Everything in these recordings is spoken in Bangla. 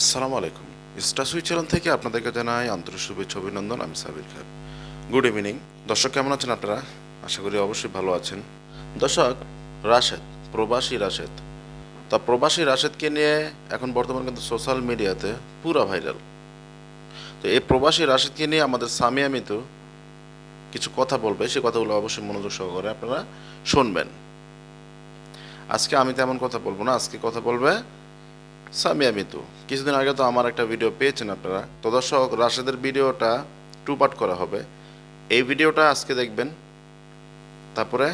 আসসালামু আলাইকুম। স্টাসুই চ্যানেল থেকে আপনাদেরকে জানাই আন্তরিক শুভেচ্ছা, অভিনন্দন। আমি সাবির খান। গুড ইভিনিং দর্শক, কেমন আছেন আপনারা? আশা করি অবশ্যই ভালো আছেন। দর্শক, রাশেদ, প্রবাসী রাশেদ। তা প্রবাসী রাশেদকে নিয়ে এখন বর্তমানে কিন্তু সোশ্যাল মিডিয়াতে পুরা ভাইরাল। তো এই প্রবাসী রাশেদকে নিয়ে আমাদের সামিয়া মিতু কিছু কথা বলবে। সেই কথাগুলো অবশ্যই মনোযোগ সহকারে আপনারা শুনবেন। আজকে আমি তেমন কথা বলব না। আজকে কথা বলবে সামিয়া মিতু, কিছুদিন আগে তো আমার একটা ভিডিও পেয়েছেন আপনারা। তো দর্শক রাশেদের ভিডিওটা টু পার্ট করা হবে। এই ভিডিওটা আজকে দেখবেন, তারপরে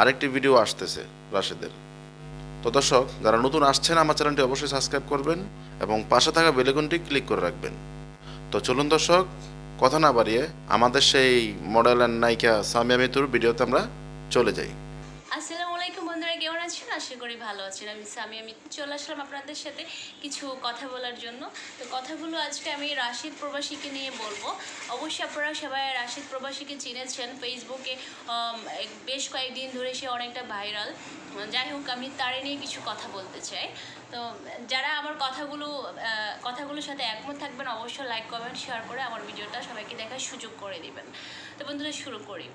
আরেকটি ভিডিও আসতেছে রাশেদের। তো দর্শক যারা নতুন আসছেন, আমার চ্যানেলটি অবশ্যই সাবস্ক্রাইব করবেন এবং পাশে থাকা বেলেকনটি ক্লিক করে রাখবেন। তো চলুন দর্শক, কথা না বাড়িয়ে আমাদের সেই মডেল অ্যান্ড নায়িকা সামিয়া মিতুর ভিডিওতে আমরা চলে যাই। করি, ভালো আছেন আমি সামি, আমি চলে আসলাম আপনাদের সাথে কিছু কথা বলার জন্য। তো কথাগুলো আজকে আমি রাশিদ প্রবাসীকে নিয়ে বলব। অবশ্যই আপনারা সবাই রাশিদ প্রবাসীকে চিনেছেন। ফেসবুকে বেশ কয়েকদিন ধরে সে অনেকটা ভাইরাল। যাই হোক, আমি তারে নিয়ে কিছু কথা বলতে চাই। তো যারা আমার কথাগুলো কথাগুলোর সাথে একমত থাকবেন, অবশ্যই লাইক কমেন্ট শেয়ার করে আমার ভিডিওটা সবাইকে দেখার সুযোগ করে দিবেন। তো বন্ধুরা, শুরু করি।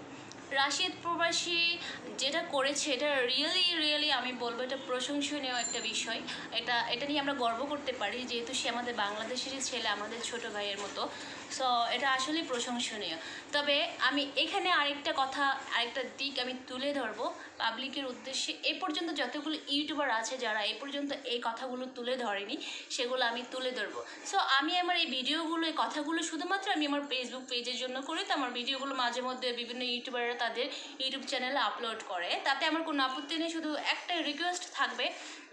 রাশিদ প্রবাসী যেটা করেছে, এটা রিয়েলি রিয়েলি আমি বলব এটা প্রশংসনীয় একটা বিষয়। এটা এটা নিয়ে আমরা গর্ব করতে পারি, যেহেতু সে আমাদের বাংলাদেশেরই ছেলে, আমাদের ছোট ভাইয়ের মতো। সো এটা আসলেই প্রশংসনীয়। তবে আমি এখানে আরেকটা কথা, আরেকটা দিক আমি তুলে ধরবো পাবলিকের উদ্দেশ্যে। এ পর্যন্ত যতগুলো ইউটিউবার আছে যারা এ পর্যন্ত এই কথাগুলো তুলে ধরেনি, সেগুলো আমি তুলে ধরবো। সো আমি আমার এই ভিডিওগুলো, এই কথাগুলো শুধুমাত্র আমি আমার ফেসবুক পেজের জন্য করি তো আমার ভিডিওগুলো মাঝে মধ্যে বিভিন্ন ইউটিউবাররা তাদের ইউটিউব চ্যানেলে আপলোড করে। তাতে আমার কোনো আপত্তি নেই, শুধু একটা রিকোয়েস্ট থাকবে,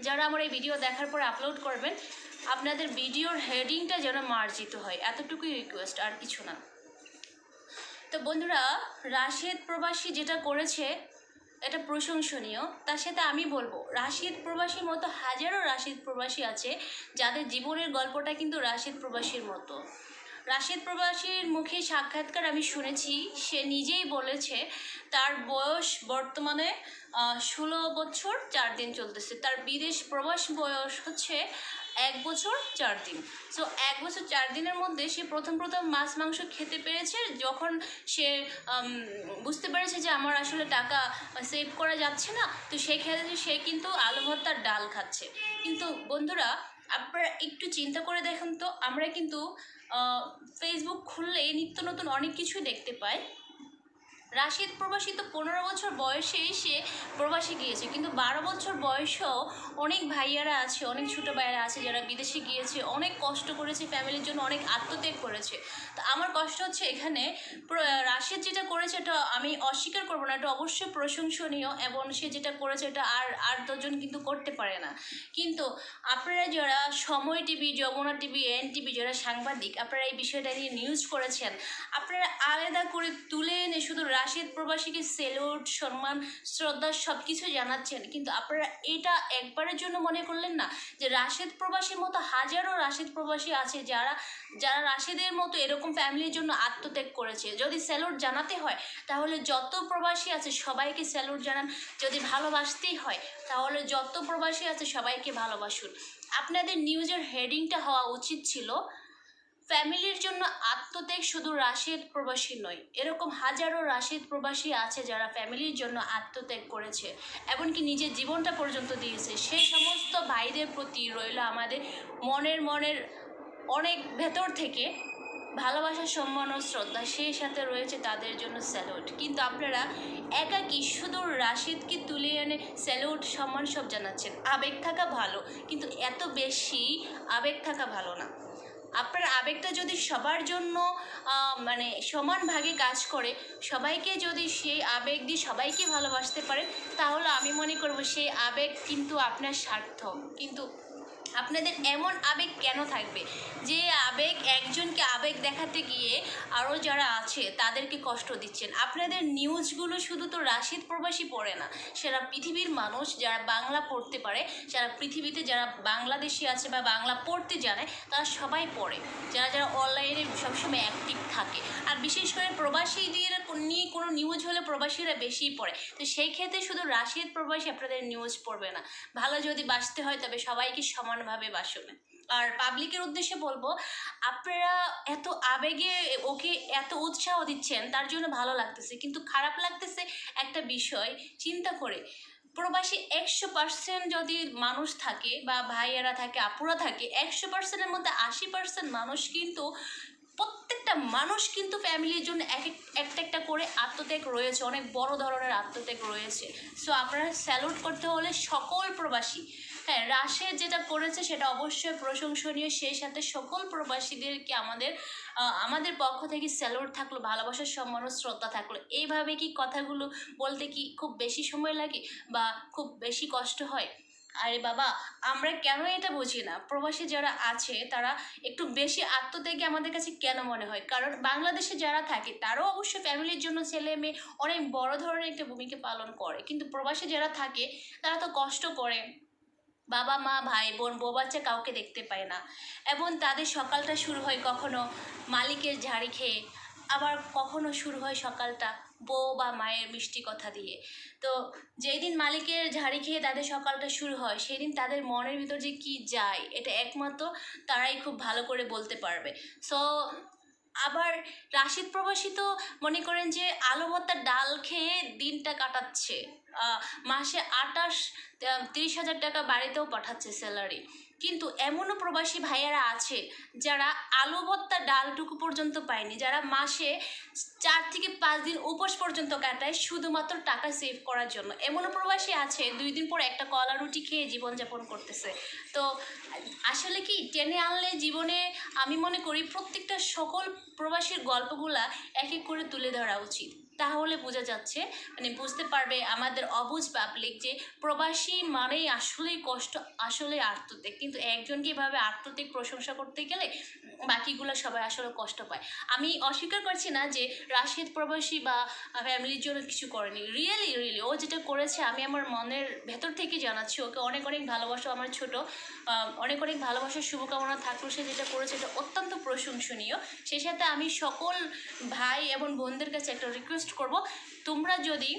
যারা আমার এই ভিডিও দেখার পর আপলোড করবেন আপনাদের ভিডিওর হেডিংটা যেন মার্জিত হয়, এতটুকুই রিকোয়েস্ট আর কিছু না। তো বন্ধুরা, রাশিদ প্রবাসী যেটা করেছে, এটা প্রশংসনীয়। তার সাথে আমি বলব, রাশিদ প্রবাসীর মতো হাজারো রাশিদ প্রবাসী আছে, যাদের জীবনের গল্পটা কিন্তু রাশিদ প্রবাসীর মতো। রাশিদ প্রবাসীর মুখে সাক্ষাৎকার আমি শুনেছি, সে নিজেই বলেছে, তার বয়স বর্তমানে ষোলো বছর, চার দিন চলতেছে। তার বিদেশ প্রবাস বয়স হচ্ছে এক বছর চার দিন। সো এক বছর চার দিনের মধ্যে সে প্রথম প্রথম মাছ, মাংস খেতে পেরেছে। যখন সে বুঝতে পেরেছে যে আমার আসলে টাকা সেভ করা যাচ্ছে না, তো সেই ক্ষেত্রে সে কিন্তু আলু ভর্তার ডাল খাচ্ছে। কিন্তু বন্ধুরা, আপনারা একটু চিন্তা করে দেখুন তো, আমরা কিন্তু ফেসবুক খুললে নিত্য নতুন অনেক কিছুই দেখতে পাই। রাশিদ প্রবাসী তো পনেরো বছর বয়সেই সে প্রবাসী গিয়েছে। কিন্তু বারো বছর বয়সেও অনেক ভাইয়ারা আছে, অনেক ছোটো ভাইয়ারা আছে যারা বিদেশে গিয়েছে, অনেক কষ্ট করেছে, ফ্যামিলির জন্য অনেক আত্মত্যাগ করেছে। তো আমার কষ্ট হচ্ছে এখানে রাশিদ যেটা করেছে এটা আমি অস্বীকার করব না, এটা অবশ্যই প্রশংসনীয় এবং সে যেটা করেছে এটা আর আর দুজন কিন্তু করতে পারে না। কিন্তু আপনারা যারা Somoy TV, Jamuna TV, N TV যারা সাংবাদিক, আপনারা এই বিষয়টা নিয়ে নিউজ করেছেন, আপনারা আলাদা করে তুলে এনে শুধু রাশিদ প্রবাসীকে সেলুট, সম্মান, শ্রদ্ধা সব কিছু জানাচ্ছেন। কিন্তু আপনারা এটা একবারের জন্য মনে করলেন না যে রাশিদ প্রবাসীর মতো হাজারো রাশিদ প্রবাসী আছে যারা যারা রাশিদের মতো এরকম ফ্যামিলির জন্য আত্মত্যাগ করেছে। যদি স্যালুট জানাতে হয়, তাহলে যত প্রবাসী আছে সবাইকে স্যালুট জানান। যদি ভালোবাসতেই হয়, তাহলে যত প্রবাসী আছে সবাইকে ভালোবাসুন। আপনাদের নিউজের হেডিংটা হওয়া উচিত ছিল ফ্যামিলির জন্য আত্মত্যাগ শুধু রাশিদ প্রবাসী নয়, এরকম হাজারো রাশিদ প্রবাসী আছে যারা ফ্যামিলির জন্য আত্মত্যাগ করেছে, এমনকি নিজের জীবনটা পর্যন্ত দিয়েছে। সেই সমস্ত ভাইদের প্রতি রইল আমাদের মনের মনের অনেক ভেতর থেকে ভালোবাসা, সম্মান ও শ্রদ্ধা, সেই সাথে রয়েছে তাদের জন্য স্যালুট। কিন্তু আপনারা একাকি শুধু রাশিদকে তুলে এনে স্যালুট, সম্মান সব জানাচ্ছেন? আবেগ থাকা ভালো, কিন্তু এত বেশি আবেগ থাকা ভালো না। আপনার আবেগটা যদি সবার জন্য মানে সমান ভাগে কাজ করে, সবাইকে যদি সেই আবেগ দিয়ে সবাইকে ভালোবাসতে পারে, তাহলে আমি মনে করব সেই আবেগ কিন্তু আপনার স্বার্থ। কিন্তু আপনাদের এমন আবেগ কেন থাকবে? যে আবেগ, একজনকে আবেগ দেখাতে গিয়ে আরও যারা আছে, তাদেরকে কষ্ট দিচ্ছেন। আপনাদের নিউজগুলো শুধু তো রাশিদ প্রবাসী পড়ে না, সারা পৃথিবীর মানুষ যারা বাংলা পড়তে পারে যারা পৃথিবীতে যারা বাংলাদেশি আছে বা বাংলা পড়তে জানে, তারা সবাই পড়ে। যারা যারা অনলাইনে সবসময় অ্যাক্টিভ থাকে। আর বিশেষ করে প্রবাসীদের নিয়ে কোনো নিউজ হলে প্রবাসীরা বেশিই পড়ে। তো সেই ক্ষেত্রে শুধু রাশিদ প্রবাসী আপনাদের নিউজ পড়বে না। ভালো যদি বাঁচতে হয়, তবে সবাইকে সমানভাবে বাসবে আর পাবলিকের উদ্দেশ্যে বলব, আপনারা এত আবেগে ওকে এত উৎসাহ দিচ্ছেন, তার জন্য ভালো লাগতেছে। কিন্তু খারাপ লাগতেছে একটা বিষয়, চিন্তা করে। প্রবাসী একশো পার্সেন্ট যদি মানুষ থাকে বা ভাইয়েরা থাকে, আপুরা থাকে, একশো পার্সেন্টের মধ্যে আশি পার্সেন্ট মানুষ কিন্তু প্রত্যেকটা মানুষ কিন্তু ফ্যামিলির জন্য এক এক, একটা একটা করে আত্মত্যাগ রয়েছে, অনেক বড় ধরনের আত্মত্যাগ রয়েছে। সো আপনারা স্যালুট করতে হলে সকল প্রবাসী হ্যাঁ রাশেদ যেটা করেছে সেটা অবশ্যই প্রশংসনীয়, সেই সাথে সকল প্রবাসীদেরকে আমাদের আমাদের পক্ষ থেকে স্যালুট থাকল, ভালোবাসার সম্মান ও শ্রদ্ধা থাকল। এইভাবে কি কথাগুলো বলতে কি খুব বেশি সময় লাগে বা খুব বেশি কষ্ট হয়? আরে বাবা, আমরা কেন এটা বুঝি না? প্রবাসী যারা আছে, তারা একটু বেশি আত্মত্যাগী আমাদের কাছে কেন মনে হয়? কারণ বাংলাদেশে যারা থাকে, তারাও অবশ্যই ফ্যামিলির জন্য ছেলে মেয়ে অনেক বড় ধরনের একটা ভূমিকা পালন করে। কিন্তু প্রবাসী যারা থাকে, তারা তো কষ্ট করে। বাবা, মা, ভাই, বোন, বউ, বাচ্চা কাউকে দেখতে পায় না। এবং তাদের সকালটা শুরু হয় কখনো মালিকের ঝাড়ি খেয়ে আবার কখনো শুরু হয় সকালটা বউ বা মায়ের মিষ্টি কথা দিয়ে। তো যেই দিন মালিকের ঝাড়ি খেয়ে তাদের সকালটা শুরু হয় সেই দিন তাদের মনের ভিতর যে কি যায়, এটা একমাত্র তারাই খুব ভালো করে বলতে পারবে। সো আবার রাশিদ প্রবাসী তো মনে করেন যে আলু ভর্তার ডাল খেয়ে দিনটা কাটাচ্ছে। মাসে আটাশ তিরিশ হাজার টাকা বাড়িতেও পাঠাচ্ছে স্যালারি কিন্তু এমনও প্রবাসী ভাইয়ারা আছে যারা আলু ভর্তা ডালটুকু পর্যন্ত পায়নি, যারা মাসে চার থেকে পাঁচ দিন উপোস পর্যন্ত কাটায় শুধুমাত্র টাকা সেভ করার জন্য। এমনও প্রবাসী আছে, দুই দিন পর একটা কলা রুটি খেয়ে জীবনযাপন করতেছে। তো আসলে কি, টেনে আনলে জীবনে আমি মনে করি প্রত্যেকটা সকল প্রবাসীর গল্পগুলা এক এক করে তুলে ধরা উচিত। তাহলে বোঝা যাচ্ছে মানে বুঝতে পারবে আমাদের অবুঝ পাবলিক যে প্রবাসী মানেই আসলেই কষ্ট আসলে আত্মত্যাগ। কিন্তু একজনকে এভাবে আত্মত্যাগ, প্রশংসা করতে গেলে বাকিগুলো সবাই আসলে কষ্ট পায়। আমি অস্বীকার করছি না যে রাশিদ প্রবাসী বা ফ্যামিলির জন্য কিছু করেনি। রিয়েলি রিয়েলি ও যেটা করেছে, আমি আমার মনের ভেতর থেকে জানাচ্ছি। ওকে অনেক অনেক ভালোবাসা আমার ছোট। অনেক অনেক ভালোবাসার শুভকামনা থাকলেও সে যেটা করেছে, এটা অত্যন্ত প্রশংসনীয়। সেই সাথে আমি সকল ভাই এবং বোনদের কাছে একটা রিকোয়েস্ট করব। তোমরা যদি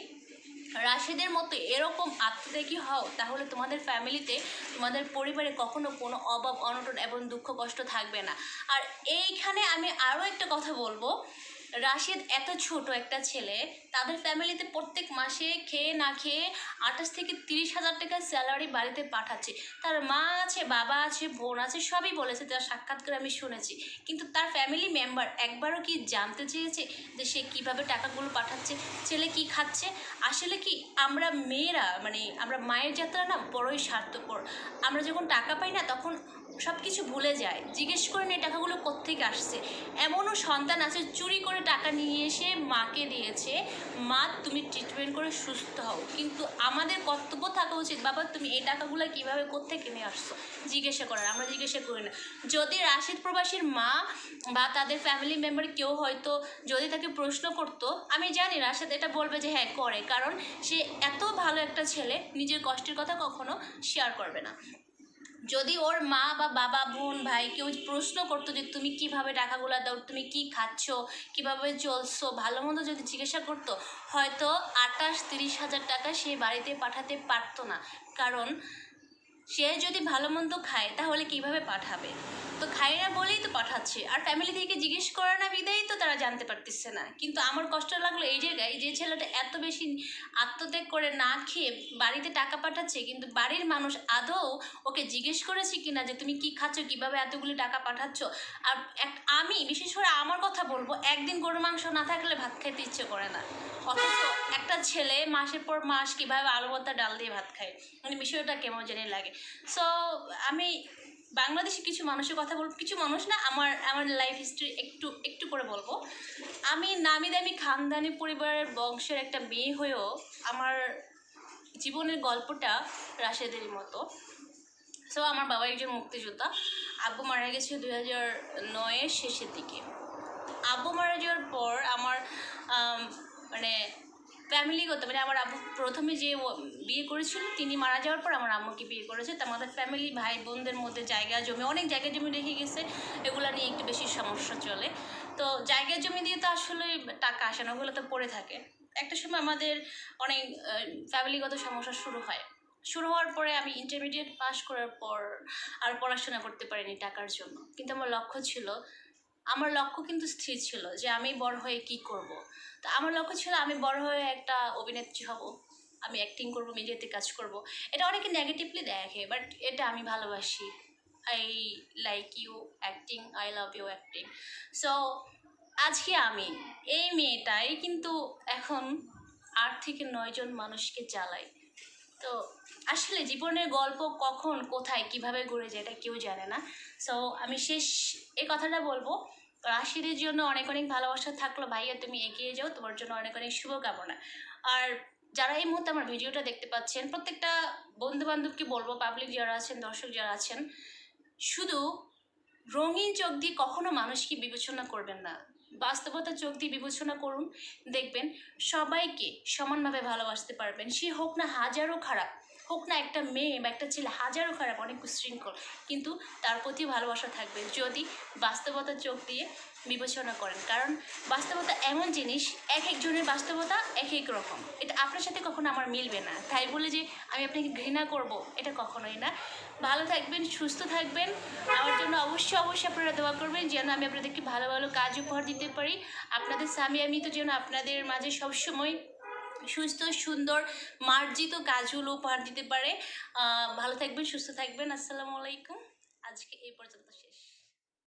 রাশেদের মতো এরকম আত্মত্যাগী হও, তাহলে তোমাদের ফ্যামিলিতে, তোমাদের পরিবারে কখনো কোনো অভাব, অনটন এবং দুঃখ, কষ্ট থাকবে না। আর এইখানে আমি আরও একটা কথা বলব। রাশেদ এত ছোট একটা ছেলে, তাদের ফ্যামিলিতে প্রত্যেক মাসে খেয়ে না খেয়ে আঠাশ থেকে তিরিশ হাজার টাকা স্যালারি বাড়িতে পাঠাচ্ছে। তার মা আছে, বাবা আছে, বোন আছে, সবই বলেছে, তার সাক্ষাৎকার আমি শুনেছি। কিন্তু তার ফ্যামিলি মেম্বার একবারও কি জানতে চেয়েছে যে সে কীভাবে টাকাগুলো পাঠাচ্ছে, ছেলে কি খাচ্ছে? আসলে কি আমরা মেয়েরা মানে আমরা মায়ের যাত্রা না বড়ই স্বার্থপর। আমরা যখন টাকা পাই না, তখন সব কিছু ভুলে যায়। জিজ্ঞেস করেন, এই টাকাগুলো কোত্থেকে আসছে? এমনও সন্তান আছে, চুরি করে টাকা নিয়ে এসে মাকে দিয়েছে, মা, তুমি ট্রিটমেন্ট করে সুস্থ হও। কিন্তু আমাদের কর্তব্য থাকা উচিত, বাবা, তুমি এই টাকাগুলো কীভাবে কোত্থেকে নিয়ে আসছো? জিজ্ঞাসা করার, আমরা জিজ্ঞাসা করি না। যদি রাশিদ প্রবাসীর মা বা তাদের ফ্যামিলি মেম্বার কেউ হয়তো যদি তাকে প্রশ্ন করতো, আমি জানি রাশিদ এটা বলবে যে হ্যাঁ করে। কারণ সে এত ভালো একটা ছেলে, নিজের কষ্টের কথা কখনো শেয়ার করবে না। যদি ওর মা বা বাবা, বোন, ভাই কেউ প্রশ্ন করতো যে তুমি কীভাবে টাকাগুলো দাও, তুমি কি খাচ্ছ, কীভাবে চলছো, ভালো মন্দ যদি জিজ্ঞাসা করতো, হয়তো আটাশ তিরিশ হাজার টাকা সে বাড়িতে পাঠাতে পারতো না। কারণ সে যদি ভালো মন্দ খায়, তাহলে কীভাবে পাঠাবে? তো খায় না বলেই তো পাঠাচ্ছে। আর ফ্যামিলি থেকে জিজ্ঞেস করে না বিদায়ই তো তারা জানতে পারতেছে না। কিন্তু আমার কষ্ট লাগল এই জায়গায় যে ছেলেটা এত বেশি আত্মত্যাগ করে না খেয়ে বাড়িতে টাকা পাঠাচ্ছে, কিন্তু বাড়ির মানুষ আদৌ ওকে জিজ্ঞেস করেছে কিনা যে তুমি কি খাচ্ছ, কীভাবে এতগুলি টাকা পাঠাচ্ছ? আর এক, আমি, বিশেষ করে আমার কথা বলব, একদিন গরু মাংস না থাকলে ভাত খেতে ইচ্ছে করে না। অথচ একটা ছেলে মাসের পর মাস কীভাবে আলু ভর্তা ডাল দিয়ে ভাত খায়। মানে বিষয়টা কেমন জানি লাগে। সো আমি বাংলাদেশে কিছু মানুষের কথা বলব কিছু মানুষ না আমার আমার লাইফ হিস্ট্রি একটু একটু করে বলব। আমি নামি দামি খানদানি পরিবারের বংশের একটা মেয়ে হয়েও আমার জীবনের গল্পটা রাশেদের মতো। সো আমার বাবা একজন মুক্তিযোদ্ধা। আব্বু মারা গেছে দু হাজার নয়ের শেষের দিকে। আব্বু মারা যাওয়ার পর আমার মানে ফ্যামিলিগত মানে আমার আব্বু প্রথমে যে বিয়ে করেছিল, তিনি মারা যাওয়ার পর আমার আম্মুকে বিয়ে করেছে। তো আমাদের ফ্যামিলি ভাই বোনদের মধ্যে জায়গা জমি, অনেক জায়গা জমি রেখে গেছে। এগুলো নিয়ে একটু বেশি সমস্যা চলে। তো জায়গা জমি দিয়ে তো আসলে টাকা আসে না, ওগুলো তো পড়ে থাকে। একটা সময় আমাদের অনেক ফ্যামিলিগত সমস্যা শুরু হয়। শুরু হওয়ার পরে আমি ইন্টারমিডিয়েট পাস করার পর আর পড়াশোনা করতে পারিনি টাকার জন্য। কিন্তু আমার লক্ষ্য ছিল আমার লক্ষ্য কিন্তু স্থির ছিল যে আমি বড় হয়ে কি করব। তো আমার লক্ষ্য ছিল আমি বড় হয়ে একটা অভিনেত্রী হব, আমি অ্যাক্টিং করব মিডিয়াতে কাজ করব। এটা অনেকে নেগেটিভলি দেখে বাট এটা আমি ভালোবাসি। I like you acting I love you acting so আজকে আমি এই মেয়েটাই কিন্তু এখন আট থেকে নয়জন মানুষকে জ্বালাই। তো আসলে জীবনের গল্প কখন, কোথায়, কীভাবে ঘুরে যায় এটা কেউ জানে না। সো আমি শেষ এই কথাটা বলব। রাশিদের জন্য অনেক অনেক ভালোবাসা থাকল। ভাইয়া, তুমি এগিয়ে যাও। তোমার জন্য অনেক অনেক শুভকামনা। আর যারা এই মুহূর্তে আমার ভিডিওটা দেখতে পাচ্ছেন, প্রত্যেকটা বন্ধু বান্ধবকে বলব পাবলিক যারা আছেন, দর্শক যারা আছেন, শুধু রঙিন চোখ দিয়ে কখনো মানুষকে বিবেচনা করবেন না। বাস্তবতা চোখ দিয়ে বিবেচনা করুন, দেখবেন সবাইকে সমানভাবে ভালোবাসতে পারবেন। সে হোক না হাজারো খারাপ, হোক না একটা মেয়ে বা একটা ছেলে, হাজারো খারাপ, অনেক উশৃঙ্খল, কিন্তু তার প্রতি ভালোবাসা থাকবে। যদি বাস্তবতা চোখ দিয়ে বিবেচনা করেন। কারণ বাস্তবতা এমন জিনিস, এক একজনের বাস্তবতা এক এক রকম। এটা আপনার সাথে কখনো আমার মিলবে না। তাই বলে যে আমি আপনাকে ঘৃণা করব, এটা কখনোই না। ভালো থাকবেন, সুস্থ থাকবেন। আমার জন্য অবশ্যই অবশ্যই আপনারা দোয়া করবেন যেন আমি আপনাদেরকে ভালো ভালো কাজ উপহার দিতে পারি। আপনাদের স্বামী, আমি তো যেন আপনাদের মাঝে সবসময় সুস্থ, সুন্দর, মার্জিত কাজগুলো উপহার দিতে পারে। ভালো থাকবেন, সুস্থ থাকবেন। আসসালামু আলাইকুম। আজকে এই পর্যন্ত শেষ।